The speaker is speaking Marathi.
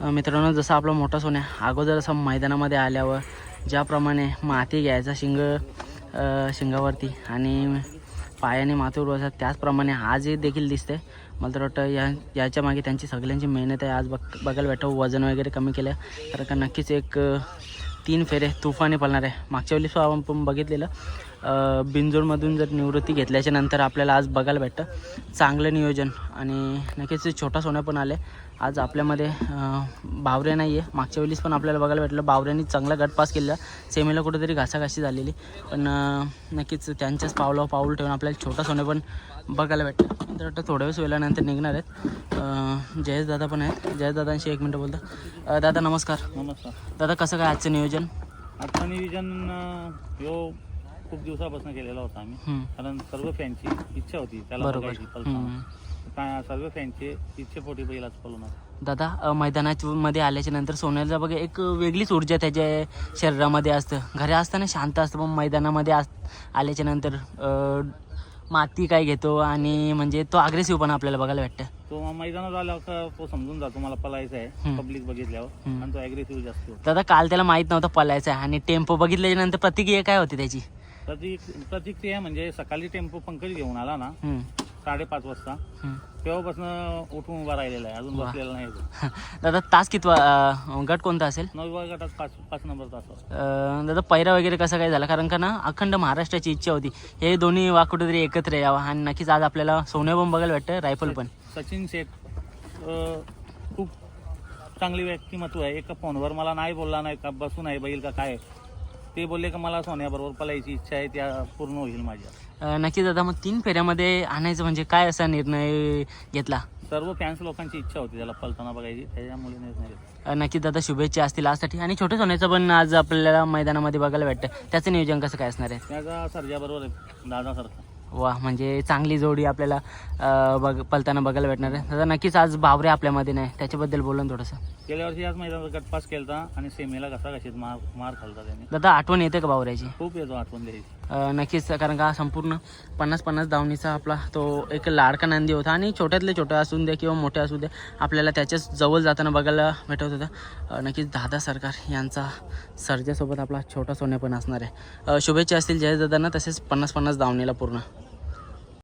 मित्रांनो जसं आपला मोठा सोन्या अगोदर असं मैदानामध्ये आल्यावर ज्याप्रमाणे माती घ्यायचा शिंग शिंगावरती आणि पायाने मातीवर बसत त्याचप्रमाणे आजही देखील दिसते. मला तर वाटतं या याच्या मागे त्यांची सगळ्यांची मेहनत आहे. आज बघ बघायला भेटतं वजन वगैरे कमी केलं. तर का नक्कीच एक तीन फेरे तुफाने पळणार आहे. मागच्या वेळेस आपण पण बघितलेलं. अ, बिनजोडमधून जर निवृत्ती घेतल्याच्या नंतर आपल्याला आज बघायला भेटतं. चांगलं नियोजन आणि नक्कीच छोटा सोन्या पण आले आज आपल्यामध्ये बावरे नाही आहे मागच्या वेळेस पण आपल्याला बघायला भेटलं. बावऱ्यांनी चांगला गट पास केलेला सेमीला कुठेतरी घासाघाशी झालेली. पण नक्कीच त्यांच्याच पावलावर पाऊल ठेवून आपल्याला छोटा सोन्या पण बघायला भेटतं तर वाटतं थोड्या वेळेस वेळानंतर निघणार आहेत. जयेश दादा पण आहेत. जयेश दादांशी एक मिनटं बोलतो. अ, दादा नमस्कार. नमस्कार. दादा कसं काय आजचं नियोजन? आजचा नियोजन खूप दिवसापासून केलेला होता आम्ही. कारण सर्व फॅनची इच्छा होती त्याला बरोबर. बघायची. काय सर्व फॅनचे इच्छेपोटी बैल आज पळवणार दादा अ, मैदानामध्ये आल्याच्यानंतर सोन्याला बघा एक वेगळीच ऊर्जा त्याच्या शरीरामध्ये असतं. घरी असताना शांत असतं पण मैदानामध्ये आस आल्याच्यानंतर अ, माती काय घेतो आणि म्हणजे तो अग्रेसिव्ह पण आपल्याला बघायला भेटतं. तो मग मैदानात आल्यावर का तो समजून जातो मला पळायचं आहे. हम्म. पब्लिक बघितल्यावर. हम्म. आणि तो ॲग्रेसिव्ह जास्त होतो. दादा काल त्याला माहीत नव्हतं पळायचं आहे. आणि टेम्पो बघितल्याच्या नंतर प्रतिक्रिया काय होती त्याची? प्रतीक प्रतिक्रिया म्हणजे सकाळी टेम्पो पंकज घेऊन आला ना साडेपाच वाजता. तेव्हापासून उठून उभा राहिलेला आहे अजून वा. बसलेला नाही. दादा तास कितवा अ, गट कोणता असेल? नवव्या गटात पाच पाच नंबर तास अं, दादा पैरा वगैरे कसा काय झाला? कारण का ना अखंड महाराष्ट्राची इच्छा होती. हे दोन्ही वा कुठेतरी एकत्र यावं. आणि नक्कीच आज आपल्याला सोने पण बघायला भेटतं रायफल पण. सचिन शेठ अ, खूप चांगली व्यक्तिमत्व आहे. एका फोनवर मला नाही बोलला नाही का बसून आहे बैल का काय? ते बोलले का मला सोन्याबरोबर पलायची इच्छा आहे त्या पूर्ण होईल माझ्या. अं, नक्कीच दादा मग तीन फेऱ्यामध्ये आणायचं म्हणजे काय असा निर्णय घेतला? सर्व फॅन्स लोकांची इच्छा होती त्याला पलताना बघायची त्याच्यामुळे निर्णय घेतला. अं, नक्कीच दादा शुभेच्छा असतील आजसाठी. आणि छोट्या सोन्याचं पण आज आपल्याला मैदानामध्ये बघायला भेटतं. त्याचं नियोजन कसं काय असणार आहे? त्याचा सर्जाबरोबर आहे दादासारखा. वा म्हणजे चांगली जोडी आपल्याला बघ पलताना बघायला भेटणार आहे. दादा नक्कीच आज बावरे आपल्यामध्ये नाही. त्याच्याबद्दल बोला ना थोडंसं. गेल्या वर्षी याच मैदानात गटपास केलता आणि सेमीला कसा कशीत मार मार खालता त्याने. दादा आठवण येते का बावऱ्याची खूप येतो आठवण द्यायची. नक्कीच कारण का संपूर्ण पन्नास पन्नास धावणीचा आपला तो एक लाडका नंदी होता. आणि छोट्यातले छोटे असू दे किंवा मोठे असू दे आपल्याला त्याच्याच जवळ जाताना बघायला भेटत होतं. नक्कीच दादा सरकार यांचा सर्जासोबत आपला छोटा सोन्या पण असणार आहे. शुभेच्छा असतील जयदादांना तसेच पन्नास पन्नास धावणीला पूर्ण.